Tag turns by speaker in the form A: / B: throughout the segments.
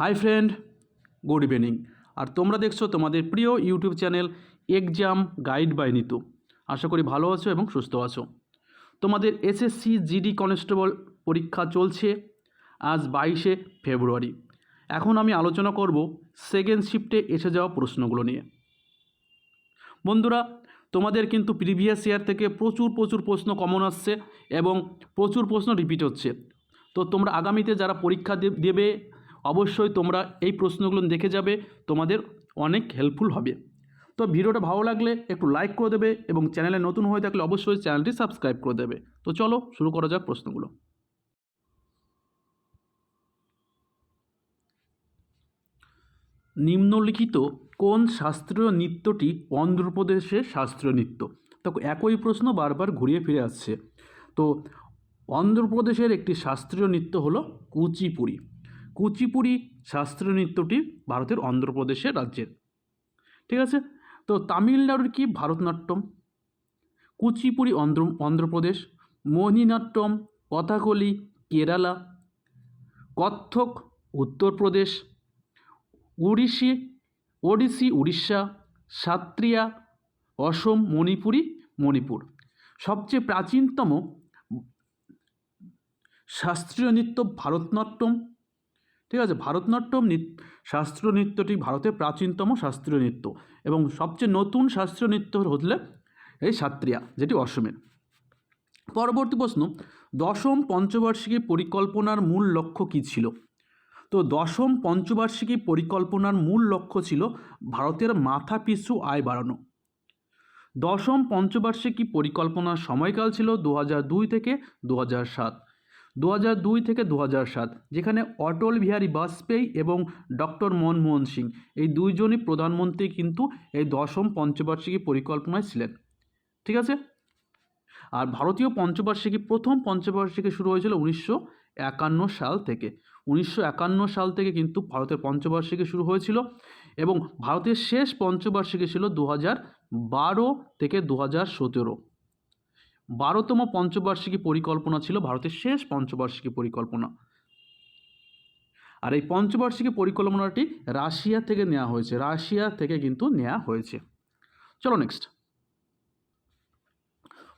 A: Hi friend, good evening. আর তোমরা দেখছ তোমাদের প্রিয় YouTube channel exam guide by Nitu. আশা করি ভালো আছো এবং সুস্থ আছো। তোমাদের এসএসসি জিডি কনস্টেবল পরীক্ষা চলছে আজ বাইশে ফেব্রুয়ারি। এখন আমি আলোচনা করব সেকেন্ড শিফটে এসে যাওয়া প্রশ্নগুলো নিয়ে। বন্ধুরা, তোমাদের কিন্তু প্রিভিয়াস ইয়ার থেকে প্রচুর প্রচুর প্রশ্ন কমন আসছে এবং প্রচুর প্রশ্ন রিপিট হচ্ছে। তো তোমরা আগামীতে যারা পরীক্ষা দেবে অবশ্যই তোমরা এই প্রশ্নগুলো দেখে যাবে, তোমাদের অনেক হেল্পফুল হবে। তো ভিডিওটা ভালো লাগলে একটু লাইক করে দেবে এবং চ্যানেলে নতুন হয়ে থাকলে অবশ্যই চ্যানেলটি সাবস্ক্রাইব করে দেবে। তো চলো শুরু করা যাক প্রশ্নগুলো। নিম্নলিখিত কোন শাস্ত্রীয় নৃত্যটি অন্ধ্রপ্রদেশের শাস্ত্রীয় নৃত্য? দেখো একই প্রশ্ন বারবার ঘুরিয়ে ফিরে আসছে। তো অন্ধ্রপ্রদেশের একটি শাস্ত্রীয় নৃত্য হলো কুচিপুড়ি। কুচিপুড়ি শাস্ত্রীয় নৃত্যটি ভারতের অন্ধ্রপ্রদেশের রাজ্যের। ঠিক আছে? তো তামিলনাড়ুর কি ভারতনাট্যম? কুচিপুড়ি অন্ধ্র, অন্ধ্রপ্রদেশ। মোহিনীনাট্যম, কথাকলি, কেরালা। কত্থক, উত্তরপ্রদেশ। উড়িষ্যি, ওড়িশি, উড়িষ্যা। সাত্রিয়া অসম, মণিপুরি, মণিপুর। সবচেয়ে প্রাচীনতম শাস্ত্রীয় নৃত্য ভারতনাট্যম ঠিক আছে? ভারতনাট্যম শাস্ত্রীয় নৃত্যটি ভারতের প্রাচীনতম শাস্ত্রীয় নৃত্য এবং সবচেয়ে নতুন শাস্ত্রীয় নৃত্য হলে এই সাত্রিয়া, যেটি অসমের। পরবর্তী প্রশ্ন, দশম পঞ্চবার্ষিকী পরিকল্পনার মূল লক্ষ্য কী ছিল? তো দশম পঞ্চবার্ষিকী পরিকল্পনার মূল লক্ষ্য ছিল ভারতের মাথা পিছু আয় বাড়ানো। দশম পঞ্চবার্ষিকী পরিকল্পনার সময়কাল ছিল দু থেকে দু সাত। দু দুই থেকে দু সাত, যেখানে অটল বিহারী বাজপেয়ী এবং ডক্টর মনমোহন সিং। এই দুইজনই প্রধানমন্ত্রী কিন্তু এই দশম পঞ্চবার্ষিকী পরিকল্পনায় ছিলেন। ঠিক আছে? আর ভারতীয় পঞ্চবার্ষিকী, প্রথম পঞ্চবার্ষিকী শুরু হয়েছিল উনিশশো একান্ন সাল থেকে। উনিশশো একান্ন সাল থেকে কিন্তু ভারতের পঞ্চবার্ষিকী শুরু হয়েছিল এবং ভারতের শেষ পঞ্চবার্ষিকী ছিল দু বারো থেকে দু হাজার সতেরো। বারোতম পঞ্চবার্ষিকী পরিকল্পনা ছিল ভারতের শেষ পঞ্চবার্ষিকী পরিকল্পনা। আর এই পঞ্চবার্ষিকী পরিকল্পনাটি রাশিয়া থেকে নেওয়া হয়েছে। রাশিয়া থেকে কিন্তু নেওয়া হয়েছে। চলো নেক্সট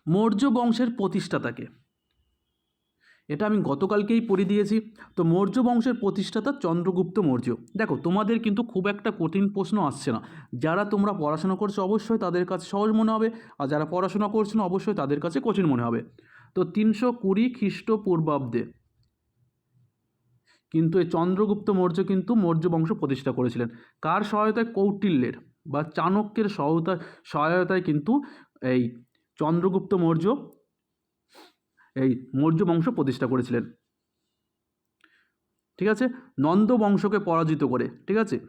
A: মৌর্য বংশের প্রতিষ্ঠাতাকে এটা আমি গতকালকেই পড়ে দিয়েছি। তো মৌর্য বংশের প্রতিষ্ঠাতা চন্দ্রগুপ্ত মৌর্য। দেখো, তোমাদের কিন্তু খুব একটা কঠিন প্রশ্ন আসছে না। যারা তোমরা পড়াশোনা করছ অবশ্যই তাদের কাছে সহজ মনে হবে, আর যারা পড়াশোনা করছ না অবশ্যই তাদের কাছে কঠিন মনে হবে। তো তিনশো কুড়ি খ্রিস্টপূর্বাব্দে কিন্তু এই চন্দ্রগুপ্ত মৌর্য কিন্তু মৌর্য বংশ প্রতিষ্ঠা করেছিলেন। কার সহায়তায়? কৌটিল্যের, বা চাণক্যের সহায়তা সহায়তায় কিন্তু এই চন্দ্রগুপ্ত মৌর্য এই মৌর্য বংশ প্রতিষ্ঠা করেছিলেন। ঠিক আছে? নন্দ বংশকে পরাজিত করে, ঠিক আছে?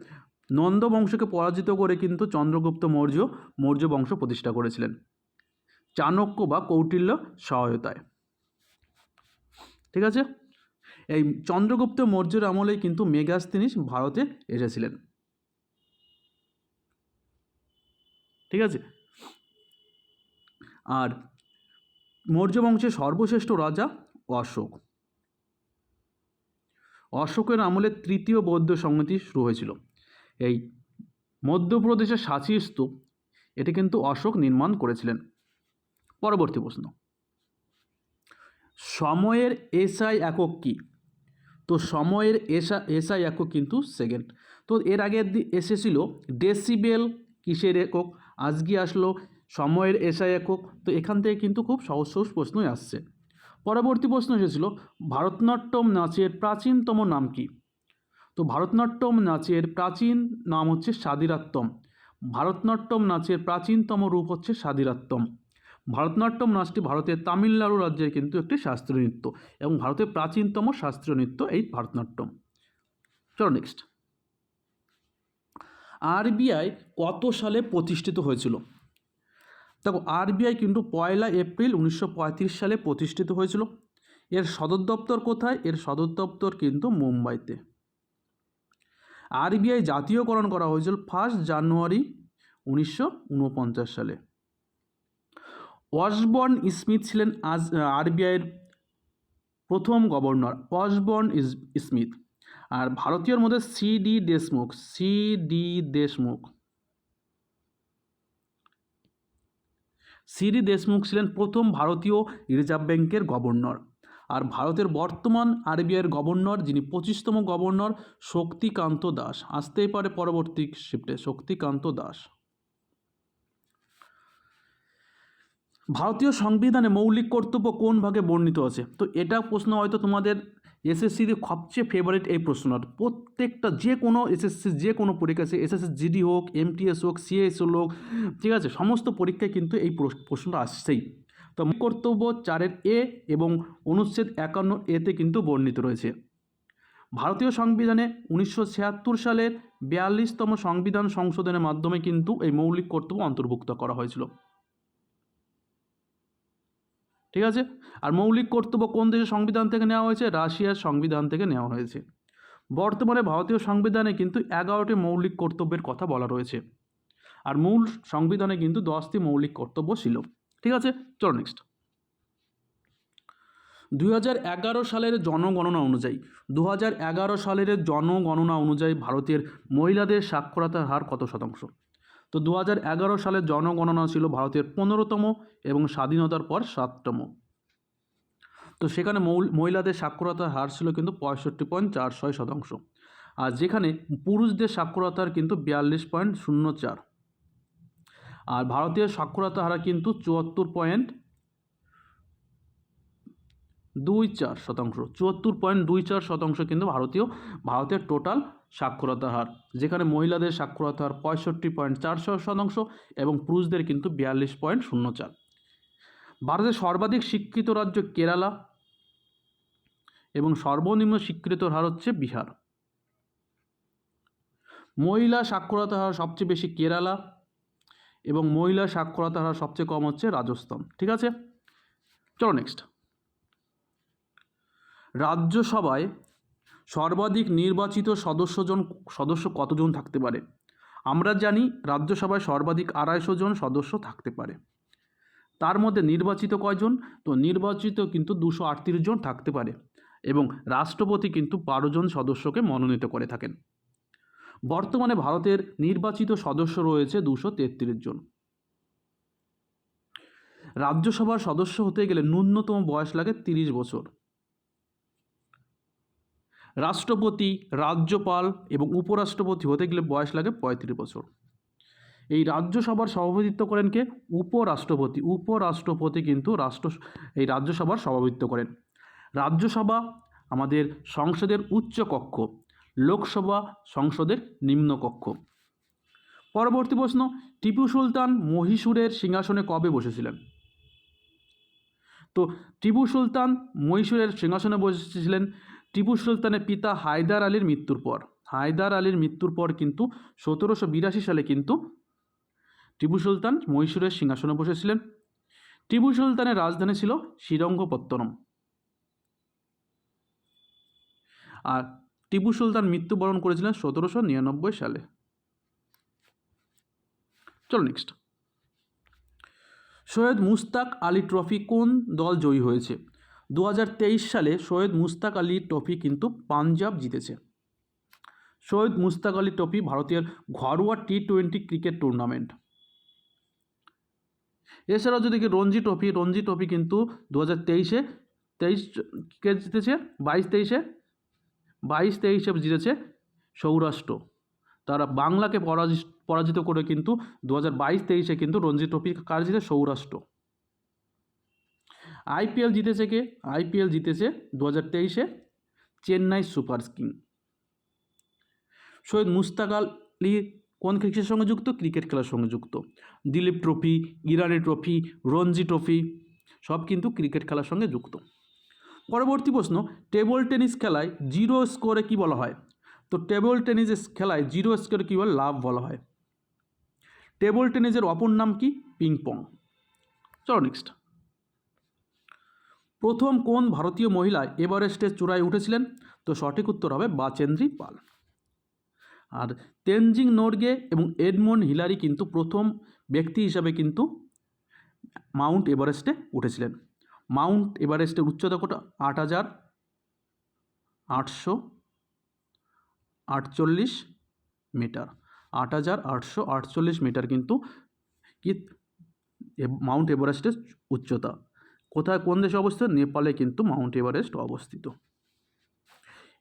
A: নন্দ বংশকে পরাজিত করে কিন্তু চন্দ্রগুপ্ত মৌর্য মৌর্য বংশ প্রতিষ্ঠা করেছিলেন। চাণক্য বা কৌটিল্য সহায়তায়। ঠিক আছে? এই চন্দ্রগুপ্ত মৌর্যের আমলেই কিন্তু মেগাস্তিনিস ভারতে এসেছিলেন। ঠিক আছে? আর মৌর্য বংশের সর্বশ্রেষ্ঠ রাজা অশোক। অশোকের আমলে তৃতীয় বৌদ্ধ সংহতি শুরু হয়েছিল। এই মধ্যপ্রদেশের সাঁচি স্তূপ, এটি কিন্তু অশোক নির্মাণ করেছিলেন। পরবর্তী প্রশ্ন। সময়ের এসআই একক কী? তো সময়ের এসা, এসআই একক কিন্তু সেকেন্ড। তো এর আগে এসেছিল ডেসিবেল কিসের একক? আজকে আসলো সময়ের এসআই একক, তো এখান থেকে কিন্তু খুব সহজ সহজ প্রশ্নই আসছে। পরবর্তী প্রশ্ন এসেছিল, ভারতনাট্যম নাচের প্রাচীনতম নাম কি? তো ভারতনাট্যম নাচের প্রাচীন নাম হচ্ছে স্বাধীরাত্তম ভারতনাট্যম নাচের প্রাচীনতম রূপ হচ্ছে স্বাধীরাত্তম ভারতনাট্যম নাচটি ভারতের তামিলনাড়ু রাজ্যের কিন্তু একটি শাস্ত্রীয় নৃত্য এবং ভারতের প্রাচীনতম শাস্ত্রীয় নৃত্য এই ভারতনাট্যম। চলো নেক্সট আরবিআই কত সালে প্রতিষ্ঠিত হয়েছিল? দেখো আরবিআই কিন্তু পয়লা এপ্রিল উনিশশো পঁয়ত্রিশ সালে প্রতিষ্ঠিত হয়েছিল। এর সদর দপ্তর কোথায়? এর সদর দপ্তর কিন্তু মুম্বাইতে। আরবিআই জাতীয়করণ করা হয়েছিল ফার্স্ট জানুয়ারি উনিশশো উনপঞ্চাশ সালে। ওয়াশবর্ন স্মিথ ছিলেন আজ আরবিআইয়ের প্রথম গভর্নর, ওয়াশবর্ন স্মিথ। আর ভারতীয়র মধ্যে C D Deshmukh, C D Deshmukh. C D Deshmukh ছিলেন প্রথম ভারতীয় রিজার্ভ ব্যাংকের গভর্নর। আর ভারতের বর্তমান আরবিআইয়ের গভর্নর, যিনি পঁচিশতম গভর্নর, শক্তিকান্ত দাস। আসতেই পারে পরবর্তী শিফটে, শক্তিকান্ত দাস। ভারতীয় সংবিধানে মৌলিক কর্তব্য কোন ভাগে বর্ণিত আছে? তো এটা প্রশ্ন হয়তো তোমাদের এসএসসির সবচেয়ে ফেভারিট এই প্রশ্নটা প্রত্যেকটা যে কোনো এসএসসি যে কোনো পরীক্ষা, সে এসএসসি, জিডি হোক, এমটিএস হোক সিএস হোক ঠিক আছে, সমস্ত পরীক্ষায় কিন্তু এই প্রশ- প্রশ্নটা আসছেই। তো কর্তব্য চারের এ এবং অনুচ্ছেদ একান্ন এতে কিন্তু বর্ণিত রয়েছে। ভারতীয় সংবিধানে উনিশশো ছিয়াত্তর সালের বিয়াল্লিশতম সংবিধান সংশোধনের মাধ্যমে কিন্তু এই মৌলিক কর্তব্য অন্তর্ভুক্ত করা হয়েছিল। ঠিক আছে? আর মৌলিক কর্তব্য কোন দেশের সংবিধান থেকে নেওয়া হয়েছে? রাশিয়ার সংবিধান থেকে নেওয়া হয়েছে। বর্তমানে ভারতীয় সংবিধানে কিন্তু এগারোটি মৌলিক কর্তব্যের কথা বলা রয়েছে। আর মূল সংবিধানে কিন্তু দশটি মৌলিক কর্তব্য ছিল। ঠিক আছে? চলো নেক্সট দু হাজার এগারো সালের জনগণনা অনুযায়ী দু হাজার এগারো সালের জনগণনা অনুযায়ী ভারতের মহিলাদের সাক্ষরতার হার কত শতাংশ? তো দু সালের জনগণনা ছিল ভারতের পনেরোতম এবং স্বাধীনতার পর সাততম। তো সেখানে মহিলাদের সাক্ষরতার হার ছিল কিন্তু পঁয়ষট্টি পয়েন্ট চার ছয় শতাংশ। আর যেখানে পুরুষদের সাক্ষরতার কিন্তু বিয়াল্লিশ পয়েন্ট শূন্য চার। আর ভারতীয় সাক্ষরতা হার কিন্তু চুয়াত্তর পয়েন্ট দুই চার শতাংশ। চুয়াত্তর পয়েন্ট দুই চার শতাংশ কিন্তু ভারতীয়, ভারতের টোটাল সাক্ষরতা হার, যেখানে মহিলাদের সাক্ষরতা হার পঁয়ষট্টি পয়েন্ট চার শতাংশ এবং পুরুষদের কিন্তু বিয়াল্লিশ পয়েন্ট শূন্য চার। ভারতের সর্বাধিক শিক্ষিত রাজ্য কেরালা এবং সর্বনিম্ন স্বীকৃত হার হচ্ছে বিহার। মহিলা সাক্ষরতা হার সবচেয়ে বেশি কেরালা এবং মহিলা সাক্ষরতা হার সবচেয়ে কম হচ্ছে রাজস্থান, ঠিক আছে? চলো নেক্সট রাজ্যসভায় সর্বাধিক নির্বাচিত সদস্যজন, সদস্য কতজন থাকতে পারে? আমরা জানি রাজ্যসভায় সর্বাধিক আড়াইশো জন সদস্য থাকতে পারে। তার মধ্যে নির্বাচিত কয়জন? তো নির্বাচিত কিন্তু দুশো আটত্রিশ জন থাকতে পারে এবং রাষ্ট্রপতি কিন্তু বারো জন সদস্যকে মনোনীত করে থাকেন। বর্তমানে ভারতের নির্বাচিত সদস্য রয়েছে দুশো তেত্রিশ জন। রাজ্যসভার সদস্য হতে গেলে ন্যূনতম বয়স লাগে তিরিশ বছর। রাষ্ট্রপতি, রাজ্যপাল এবং উপরাষ্ট্রপতি হতে গেলে বয়স লাগে পঁয়ত্রিশ বছর। এই রাজ্যসভার সভাপতিত্ব করেন কে? উপরাষ্ট্রপতি। উপরাষ্ট্রপতি কিন্তু রাষ্ট্র, এই রাজ্যসভার সভাপতিত্ব করেন। রাজ্যসভা আমাদের সংসদের উচ্চ কক্ষ, লোকসভা সংসদের নিম্ন কক্ষ। পরবর্তী প্রশ্ন, টিপু সুলতান মহীশূরের সিংহাসনে কবে বসেছিলেন? তো টিপু সুলতান মহীশূরের সিংহাসনে বসেছিলেন টিপু সুলতানের পিতা হায়দার আলীর মৃত্যুর পর। হায়দার আলীর মৃত্যুর পর কিন্তু সতেরোশো বিরাশি সালে কিন্তু টিপু সুলতান মহীশূরের সিংহাসনে বসেছিলেন। টিপু সুলতানের রাজধানী ছিল শ্রীরঙ্গপত্তনম। আর টিপু সুলতান মৃত্যুবরণ করেছিলেন সতেরোশো নিরানব্বই সালে। চলো নেক্সট সৈয়দ মুস্তাক আলী ট্রফি কোন দল জয়ী হয়েছে? দু হাজার তেইশ সালে সৈয়দ মুস্তাক আলী ট্রফি কিন্তু পাঞ্জাব জিতেছে। সৈয়দ মুস্তাক আলী ট্রফি ভারতের ঘরোয়া টি টোয়েন্টি ক্রিকেট টুর্নামেন্ট। এছাড়াও যদি রঞ্জি ট্রফি রঞ্জি ট্রফি কিন্তু দু হাজার তেইশে, তেইশ কে জিতেছে? বাইশ তেইশে? বাইশ তেইশে জিতেছে সৌরাষ্ট্র। তারা বাংলাকে পরাজিত পরাজিত করে কিন্তু দু হাজার বাইশ তেইশে কিন্তু রঞ্জি ট্রফি কার জিতে সৌরাষ্ট্র। আইপিএল জিতেছে কে? আইপিএল জিতেছে দু হাজার তেইশে চেন্নাই সুপার কিং। সৈয়দ মুস্তাক আলী কোন ক্রিকেটের সঙ্গে যুক্ত? ক্রিকেট খেলার সঙ্গে যুক্ত। Duleep trophy, Irani trophy, Ranji trophy, সব কিন্তু ক্রিকেট খেলার সঙ্গে যুক্ত। পরবর্তী প্রশ্ন, টেবল টেনিস খেলায় জিরো স্কোরে কি বলা হয়? তো টেবল টেনিস খেলায় জিরো স্কোরে কী বলে লাভ বলা হয়? টেবল টেনিসের অপর নাম কি? Ping pong. চলো নেক্সট প্রথম কোন ভারতীয় মহিলা এভারেস্টের চূড়ায় উঠেছিলেন? তো সঠিক উত্তর হবে বাচেন্দ্রী পাল। আর তেনজিং নোরগে এবং এডমন্ড হিলারি কিন্তু প্রথম ব্যক্তি হিসাবে কিন্তু মাউন্ট এভারেস্টে উঠেছিলেন। মাউন্ট এভারেস্টের উচ্চতা কত? আট হাজার আটশো আটচল্লিশ মিটার। আট হাজার আটশো আটচল্লিশ মিটার কিন্তু মাউন্ট এভারেস্টের উচ্চতা। কোথায় কোন দেশে অবস্থিত? নেপালে কিন্তু মাউন্ট এভারেস্ট অবস্থিত।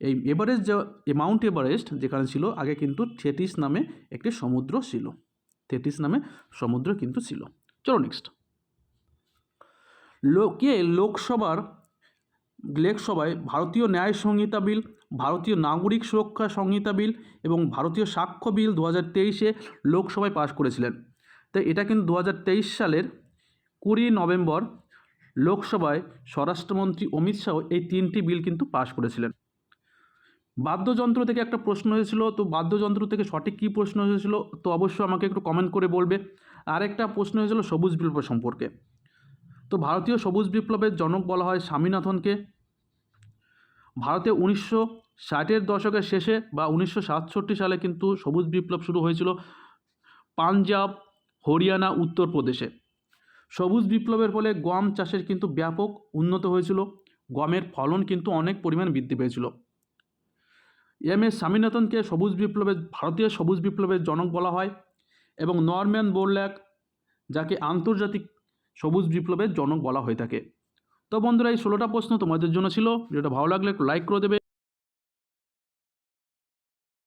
A: এই এভারেস্ট যে মাউন্ট এভারেস্ট যেখানে ছিল, আগে কিন্তু থেটিস নামে একটি সমুদ্র ছিল। থেটিস নামে সমুদ্র কিন্তু ছিল। চলো নেক্সট লোকে লোকসভার, লোকসভায় ভারতীয় ন্যায় সংহিতা বিল, ভারতীয় নাগরিক সুরক্ষা সংহিতা বিল এবং ভারতীয় সাক্ষ্য বিল দু হাজার তেইশে লোকসভায় পাশ করেছিলেন। তাই এটা কিন্তু দু হাজার তেইশ সালের কুড়ি নভেম্বর লোকসভায় স্বরাষ্ট্রমন্ত্রী অমিত শাহ এই তিনটি বিল কিন্তু পাশ করেছিলেন। বাদ্যযন্ত্র থেকে একটা প্রশ্ন হয়েছিল তো বাদ্যযন্ত্র থেকে সঠিক কী প্রশ্ন হয়েছিল তো অবশ্যই আমাকে একটু কমেন্ট করে বলবে। আরেকটা প্রশ্ন হয়েছিল সবুজ বিপ্লব সম্পর্কে। তো ভারতীয় সবুজ বিপ্লবের জনক বলা হয় স্বামীনাথনকে। ভারতে উনিশশো ষাটের দশকের শেষে বা উনিশশো সাতষট্টি সালে কিন্তু সবুজ বিপ্লব শুরু হয়েছিল পাঞ্জাব, হরিয়ানা, উত্তরপ্রদেশে। সবুজ বিপ্লবের ফলে গম চাষের কিন্তু ব্যাপক উন্নত হয়েছিল। গমের ফলন কিন্তু অনেক পরিমাণ বৃদ্ধি পেয়েছিল। এম এস স্বামীনাথনকে সবুজ বিপ্লবের, ভারতীয় সবুজ বিপ্লবের জনক বলা হয় এবং নরম্যান বোরল্যাক যাকে আন্তর্জাতিক সবুজ বিপ্লবের জনক বলা হয়ে থাকে। তো বন্ধুরা, এই ষোলোটা প্রশ্ন তোমাদের জন্য ছিল। যেটা ভালো লাগলে একটু লাইক করে দেবে।